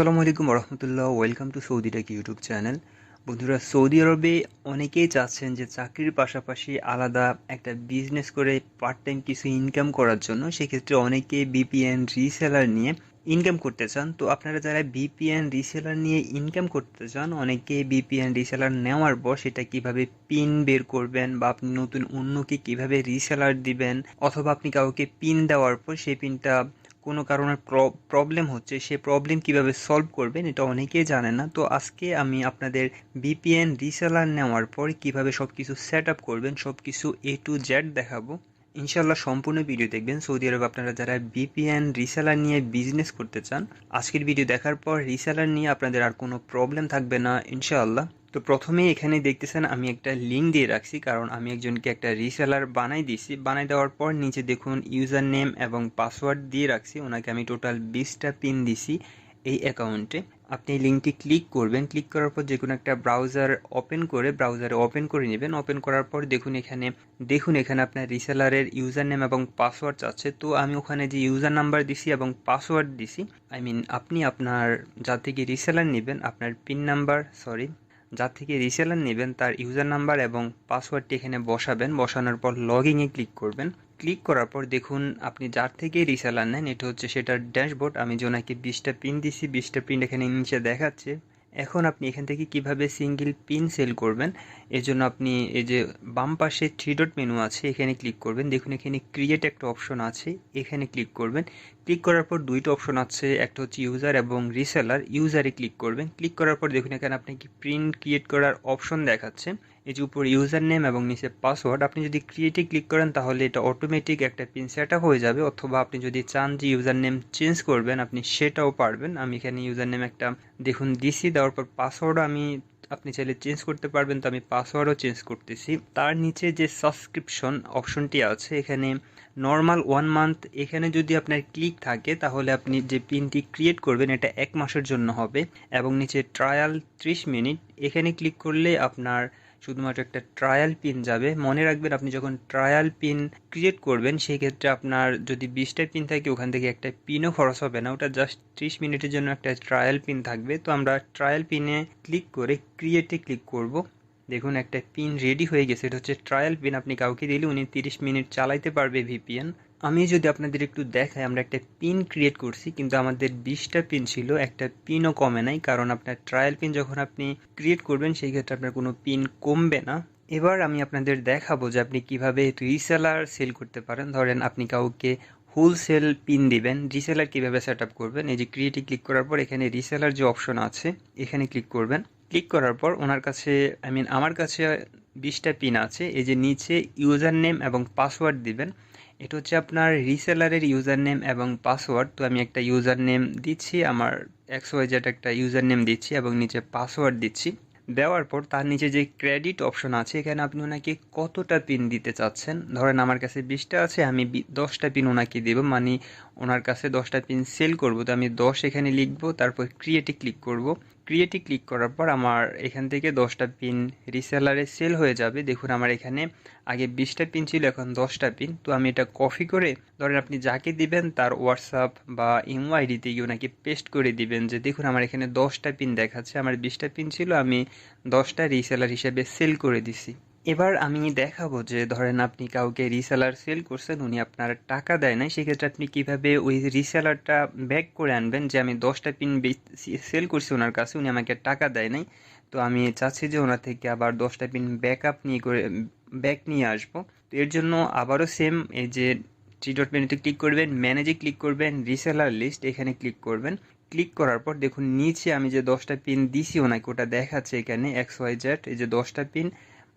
আসসালামু আলাইকুম রহমতুল্লাহ welcome to Saudi tech YouTube channel. বন্ধুরা, সৌদি আরবে অনেকেই চাচ্ছেন যে চাকরির পাশাপাশি আলাদা একটা বিজনেস করে পার্ট টাইম কিছু ইনকাম করার জন্য। সেক্ষেত্রে অনেকে বিপিএন রিসেলার নিয়ে ইনকাম করতে চান। তো আপনারা যারা বিপিএন রিসেলার নিয়ে ইনকাম করতে চান অনেকে বিপিএন রিসেলার নেওয়ার পর সেটা কীভাবে পিন বের করবেন বা আপনি নতুন অন্যকে কীভাবে রিসেলার দিবেন, অথবা আপনি কাউকে পিন দেওয়ার পর সেই পিনটা কোনো কারণে প্রবলেম হচ্ছে, সে প্রবলেম কীভাবে সলভ করবেন এটা অনেকেই জানে না। তো আজকে আমি আপনাদের বিপিএন রিসেলার নেওয়ার পর কীভাবে সব কিছু সেট আপ করবেন সব কিছু এ টু জেড দেখাবো। ইনশাল্লাহ সম্পূর্ণ ভিডিও দেখবেন। সৌদি আরব আপনারা যারা বিপিএন রিসেলার নিয়ে বিজনেস করতে চান, আজকের ভিডিও দেখার পর রিসেলার নিয়ে আপনাদের আর কোনো প্রবলেম থাকবে না, ইনশাআল্লাহ। তো প্রথমেই এখানে দেখতেছেন আমি একটা লিঙ্ক দিয়ে রাখছি, কারণ আমি একজনকে একটা রিসেলার বানাই দিয়েছি। বানাই দেওয়ার পর নিচে দেখুন ইউজার নেম এবং পাসওয়ার্ড দিয়ে রাখছি। ওনাকে আমি টোটাল বিশটা পিন দিছি এই অ্যাকাউন্টে আপনি এই লিঙ্কটি ক্লিক করবেন। ক্লিক করার পর যে কোনো একটা ব্রাউজার ওপেন করে ব্রাউজারে ওপেন করে নেবেন। ওপেন করার পর দেখুন এখানে দেখুন এখানে আপনার রিসেলারের ইউজার নেম এবং পাসওয়ার্ড চাচ্ছে। তো আমি ওখানে যে ইউজার নাম্বার দিছি এবং পাসওয়ার্ড দিছি আই মিন আপনি আপনার যা থেকে রিসেলার নেবেন, আপনার পিন নাম্বার সরি যার থেকে রিসেলার নেবেন তার ইউজার নাম্বার এবং পাসওয়ার্ডটি এখানে বসাবেন। বসানোর পর লগিংয়ে ক্লিক করবেন। ক্লিক করার পর দেখুন, আপনি যার থেকে রিসেলার নেন, এটা হচ্ছে সেটার ড্যাশবোর্ড আমি জোনাকে বিশটা পিন দিছি, বিশটা পিন এখানে নিচে দেখাচ্ছে। এখন আপনি এখান থেকে কীভাবে সিঙ্গেল পিন সেল করবেন, এর জন্য আপনি এই যে বাম পাশে থ্রি ডট মেনু আছে, এখানে ক্লিক করবেন। দেখুন, এখানে ক্রিয়েট একটা অপশন আছে, এখানে ক্লিক করবেন। ক্লিক করার পর দুইটা অপশন আছে, একটা হচ্ছে ইউজার এবং রিসেলার ইউজারে ক্লিক করবেন। ক্লিক করার পর দেখুন, এখানে আপনাকে প্রিন্ট ক্রিয়েট করার অপশন দেখাচ্ছে। এই যে উপর ইউজার নেম এবং নিচে পাসওয়ার্ড আপনি যদি ক্রিয়েটে ক্লিক করেন, তাহলে এটা অটোমেটিক একটা পিন সেট হয়ে যাবে। অথবা আপনি যদি চান যে ইউজার নেম চেঞ্জ করবেন, আপনি সেটাও পারবেন। আমি এখানে ইউজার নেম একটা, দেখুন, দিছি, দেওয়ার পর পাসওয়ার্ডও আমি, আপনি চাইলে চেঞ্জ করতে পারবেন, তো আমি পাসওয়ার্ডও চেঞ্জ করতেছি। তার নিচে যে সাবস্ক্রিপশন অপশনটি আছে, এখানে নর্মাল ওয়ান মান্থ এখানে যদি আপনার ক্লিক থাকে, তাহলে আপনি যে পিনটি ক্রিয়েট করবেন, এটা এক মাসের জন্য হবে। এবং নিচে ট্রায়াল ত্রিশ মিনিট, এখানে ক্লিক করলে আপনার শুধুমাত্র একটা ট্রায়াল পিন যাবে। মনে রাখবেন, আপনি যখন ট্রায়াল পিন ক্রিয়েট করবেন, সেই ক্ষেত্রে আপনার যদি বিশটা পিন থাকে, ওখান থেকে একটা পিনও খরচ হবে না। ওটা জাস্ট ত্রিশ মিনিটের জন্য একটা ট্রায়াল পিন থাকবে। তো আমরা ট্রায়াল পিনে ক্লিক করে ক্রিয়েটে ক্লিক করব। দেখুন, একটা পিন রেডি হয়ে গেছে। এটা হচ্ছে ট্রায়াল পিন আপনি কাউকে দিলে উনি তিরিশ মিনিট চালাইতে পারবে ভিপিএন আমি যদি আপনাদের একটু দেখাই, আমরা একটা পিন ক্রিয়েট করছি, কিন্তু আমাদের বিশটা পিন ছিল, একটা পিনও কমে নাই, কারণ আপনার ট্রায়াল পিন যখন আপনি ক্রিয়েট করবেন, সেই ক্ষেত্রে আপনার কোনো পিন কমবে না। এবার আমি আপনাদের দেখাবো যে আপনি কীভাবে রিসেলার সেল করতে পারেন। ধরেন আপনি কাউকে হোলসেল পিন দিবেন। রিসেলার কীভাবে সেট আপ করবেন? এই যে ক্রিয়েটে ক্লিক করার পর এখানে রিসেলার যে অপশন আছে, এখানে ক্লিক করবেন। ক্লিক করার পর ওনার কাছে আই মিন আমার কাছে বিশটা পিন আছে, এই যে নিচে ইউজার নেম এবং পাসওয়ার্ড দিবেন। এটা হচ্ছে আপনার রিসেলারের ইউজার নেম এবং পাসওয়ার্ড তো আমি একটা ইউজার নেম দিচ্ছি, আমার এক্স ওয়াই জেড একটা ইউজার নেম দিচ্ছি এবং নিচে পাসওয়ার্ড দিচ্ছি। দেওয়ার পর তার নিচে যে ক্রেডিট অপশন আছে, এখানে আপনি ওনাকে কতটা পিন দিতে চাচ্ছেন? ধরেন আমার কাছে বিশটা আছে, আমি দশটা পিন ওনাকে দেব। মানে ওনার কাছে দশটা পিন সেল করব, তো আমি দশ এখানে লিখব, তারপর ক্রিয়েটে ক্লিক করব। ক্রিয়েটে ক্লিক করার পর আমার এখান থেকে দশটা পিন রিসেলারে সেল হয়ে যাবে। দেখুন আমার এখানে আগে বিশটা পিন ছিল, এখন দশটা পিন তো আমি এটা কপি করে, ধরেন আপনি যাকে দিবেন তার হোয়াটসঅ্যাপ বা ইমো আইডিতে গিয়ে ওনাকে পেস্ট করে দিবেন যে, দেখুন আমার এখানে দশটা পিন দেখাচ্ছে। আমার বিশটা পিন ছিল, আমি দশটা রিসেলার হিসেবে সেল করে দিছি। এবার আমি দেখাবো যে, ধরেন আপনি কাউকে রিসেলার সেল করছেন, উনি আপনার টাকা দেয় নাই, সেক্ষেত্রে আপনি কীভাবে ওই রিসেলারটা ব্যাক করে আনবেন যে, আমি দশটা পিন সেল করছি ওনার কাছে, উনি আমাকে টাকা দেয় নাই। তো আমি চাচ্ছি যে, ওনার থেকে আবার দশটা পিন ব্যাক আপ নিয়ে করে ব্যাক নিয়ে আসব। তো এর জন্য আবারও সেম এই যে থ্রি ডট মেনুতে ক্লিক করবেন ম্যানেজে ক্লিক করবেন রিসেলার লিস্ট এখানে ক্লিক করবেন। ক্লিক করার পর দেখুন, নিচে আমি যে দশটা পিন দিছি ওনাকে, ওটা দেখাচ্ছে এখানে এক্স ওয়াই জেড এই যে দশটা পিন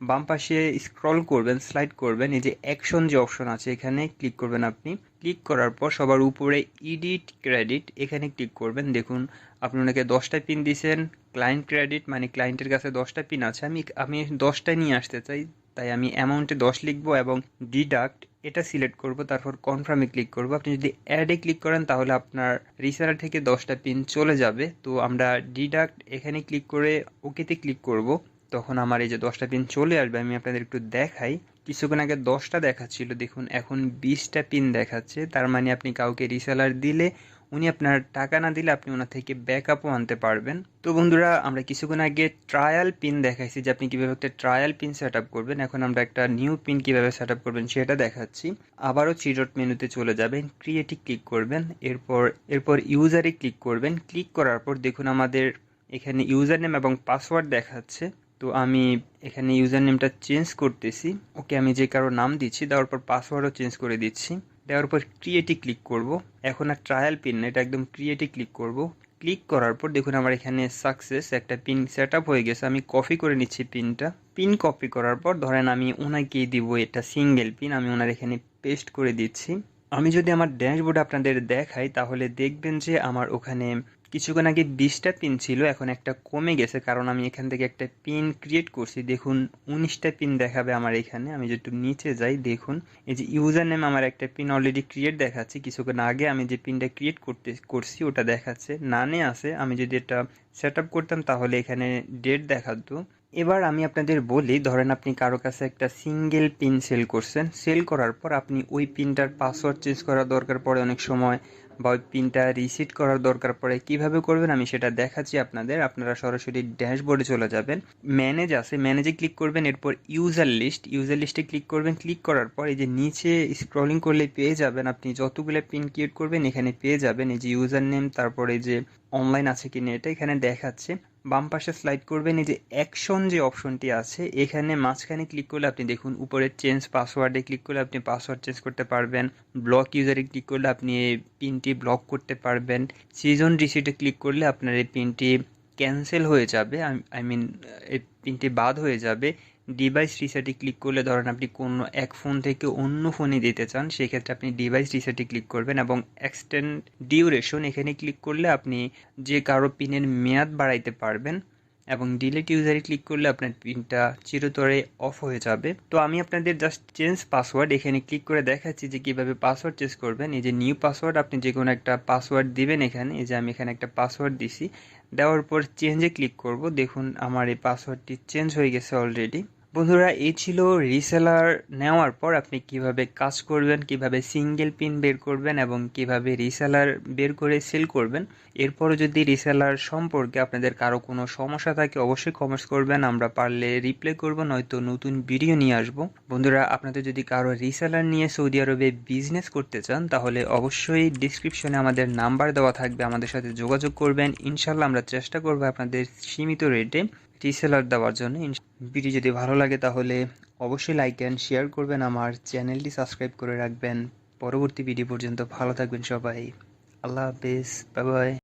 বাম পাশে স্ক্রল করবেন স্লাইড করবেন, এই যে অ্যাকশন যে অপশন আছে এখানে ক্লিক করবেন আপনি। ক্লিক করার পর সবার উপরে ইডিট ক্রেডিট এখানে ক্লিক করবেন। দেখুন, আপনি ওনাকে দশটা পিন দিয়েছেন ক্লায়েন্ট ক্রেডিট মানে ক্লায়েন্টের কাছে দশটা পিন আছে। আমি আমি দশটা নিয়ে আসতে চাই, তাই আমি অ্যামাউন্টে দশ লিখব এবং ডিডাক্ট এটা সিলেক্ট করব, তারপর কনফার্মে ক্লিক করব। আপনি যদি অ্যাডে ক্লিক করেন, তাহলে আপনার রিসেলার থেকে দশটা পিন চলে যাবে। তো আমরা ডিডাক্ট এখানে ক্লিক করে ওকেতে ক্লিক করব। তখন আমার এই যে দশটা পিন চলে আসবে, আমি আপনাদের একটু দেখাই। কিছুক্ষণ আগে দশটা দেখাচ্ছিল, দেখুন, এখন বিশটা পিন দেখাচ্ছে। তার মানে আপনি কাউকে রিসেলার দিলে, উনি আপনার টাকা না দিলে আপনি ওনার থেকে ব্যাকআপও আনতে পারবেন। তো বন্ধুরা, আমরা কিছুক্ষণ আগে ট্রায়াল পিন দেখাইছি যে আপনি কীভাবে একটা ট্রায়াল পিন সেট করবেন। এখন আমরা একটা নিউ পিন কীভাবে সেট করবেন সেটা দেখাচ্ছি। আবারও চিরট মেনুতে চলে যাবেন ক্রিয়েটে ক্লিক করবেন, এরপর এরপর ইউজারে ক্লিক করবেন। ক্লিক করার পর দেখুন আমাদের এখানে ইউজার নেম এবং পাসওয়ার্ড দেখাচ্ছে। তো আমি এখানে ইউজার নেমটা চেঞ্জ করতেছি। ওকে, আমি যে কারও নাম দিচ্ছি, দেওয়ার পর পাসওয়ার্ডও চেঞ্জ করে দিচ্ছি। দেওয়ার পর ক্রিয়েটে ক্লিক করব। এখন আর ট্রায়াল পিন না, এটা একদম ক্রিয়েটে ক্লিক করব। ক্লিক করার পর দেখুন আমার এখানে সাকসেস একটা পিন সেট হয়ে গেছে। আমি কপি করে নিচ্ছি পিনটা পিন কপি করার পর ধরেন আমি ওনাকে দিব এটা সিঙ্গেল পিন আমি ওনার এখানে পেস্ট করে দিচ্ছি। আমি যদি আমার ড্যাশবোর্ড আপনাদের দেখাই, তাহলে দেখবেন যে আমার ওখানে কিছুক্ষণ আগে বিশটা পিন ছিল, এখন একটা কমে গেছে, কারণ আমি এখান থেকে একটা পিন ক্রিয়েট করছি। দেখুন, উনিশটা পিন দেখাবে আমার এখানে। আমি যদি নিচে যাই, দেখুন, এই যে ইউজার নেম আমার একটা পিন অলরেডি ক্রিয়েট দেখাচ্ছে। কিছুক্ষণ আগে আমি যে পিনটা ক্রিয়েট করতে, করছি, ওটা দেখাচ্ছে। নানে আছে, আমি যদি এটা সেট করতাম, তাহলে এখানে ডেট দেখাতো। এবার আমি আপনাদের বলি, ধরেন আপনি কারও কাছে একটা সিঙ্গেল পিন সেল করছেন। সেল করার পর আপনি ওই পিনটার পাসওয়ার্ড চেঞ্জ করার দরকার পড়ে অনেক সময়। বা ওই পিনটা রিসিট করার দরকার পড়ে, কীভাবে করবেন আমি সেটা দেখাচ্ছি আপনাদের। আপনারা সরাসরি ড্যাশবোর্ডে চলে যাবেন। ম্যানেজ আছে ম্যানেজে ক্লিক করবেন, এরপর ইউজার লিস্ট ইউজার লিস্টে ক্লিক করবেন ক্লিক করার পর এই যে নিচে স্ক্রলিং করলে পেয়ে যাবেন আপনি যতগুলো পিন ক্রিয়েট করবেন, এখানে পেয়ে যাবেন। এই যে ইউজার নেম তারপরে যে অনলাইন আছে কি কিনা, এটা এখানে দেখাচ্ছে। বাম পাশে স্লাইড করবেন, এই যে অ্যাকশন যে অপশনটি আছে, এখানে মাঝখানে ক্লিক করলে আপনি দেখুন, উপরে চেঞ্জ পাসওয়ার্ডে ক্লিক করলে আপনি পাসওয়ার্ড চেঞ্জ করতে পারবেন ব্লক ইউজারে ক্লিক করলে আপনি এই পিনটি ব্লক করতে পারবেন সিজন রিসিটে ক্লিক করলে আপনার এই পিনটি ক্যান্সেল হয়ে যাবে আই মিন এই পিনটি বাদ হয়ে যাবে ডিভাইস রিসেটে ক্লিক করলে ধরেন আপনি কোনো এক ফোন থেকে অন্য ফোনে দিতে চান, সেক্ষেত্রে আপনি ডিভাইস রিসেটে ক্লিক করবেন এবং এক্সটেন্ড ডিউরেশন এখানে ক্লিক করলে আপনি যে কারও পিনের মেয়াদ বাড়াইতে পারবেন এবং ডিলিট ইউজারে ক্লিক করলে আপনার পিনটা চিরতরে অফ হয়ে যাবে। তো আমি আপনাদের জাস্ট চেঞ্জ পাসওয়ার্ড এখানে ক্লিক করে দেখাচ্ছি যে কীভাবে পাসওয়ার্ড চেঞ্জ করবেন। এই যে নিউ পাসওয়ার্ড আপনি যে কোনো একটা পাসওয়ার্ড দিবেন এখানে, এই যে আমি এখানে একটা পাসওয়ার্ড দিছি, দেওয়ার পর চেঞ্জে ক্লিক করব। দেখুন, আমার এই পাসওয়ার্ডটি চেঞ্জ হয়ে গেছে অলরেডি বন্ধুরা, এই ছিল রিসেলার নেওয়ার পর আপনি কীভাবে কাজ করবেন, কীভাবে সিঙ্গেল পিন বের করবেন এবং কীভাবে রিসেলার বের করে সেল করবেন। এরপরও যদি রিসেলার সম্পর্কে আপনাদের কারও কোনো সমস্যা থাকে, অবশ্যই কমেন্টস করবেন, আমরা পারলে রিপ্লাই করব, নয়তো নতুন ভিডিও নিয়ে আসব। বন্ধুরা, আপনাদের যদি কারও রিসেলার নিয়ে সৌদি আরবে বিজনেস করতে চান, তাহলে অবশ্যই ডিসক্রিপশনে আমাদের নাম্বার দেওয়া থাকবে, আমাদের সাথে যোগাযোগ করবেন। ইনশাল্লাহ আমরা চেষ্টা করব আপনাদের সীমিত রেটে রিসেলার দেওয়ার জন্য। ভিডিও যদি ভালো লাগে তাহলে অবশ্যই লাইক অ্যান্ড শেয়ার করবেন, আমার চ্যানেলটি সাবস্ক্রাইব করে রাখবেন। পরবর্তী ভিডিও পর্যন্ত ভালো থাকবেন সবাই। আল্লাহ হাফেজ বাই বাই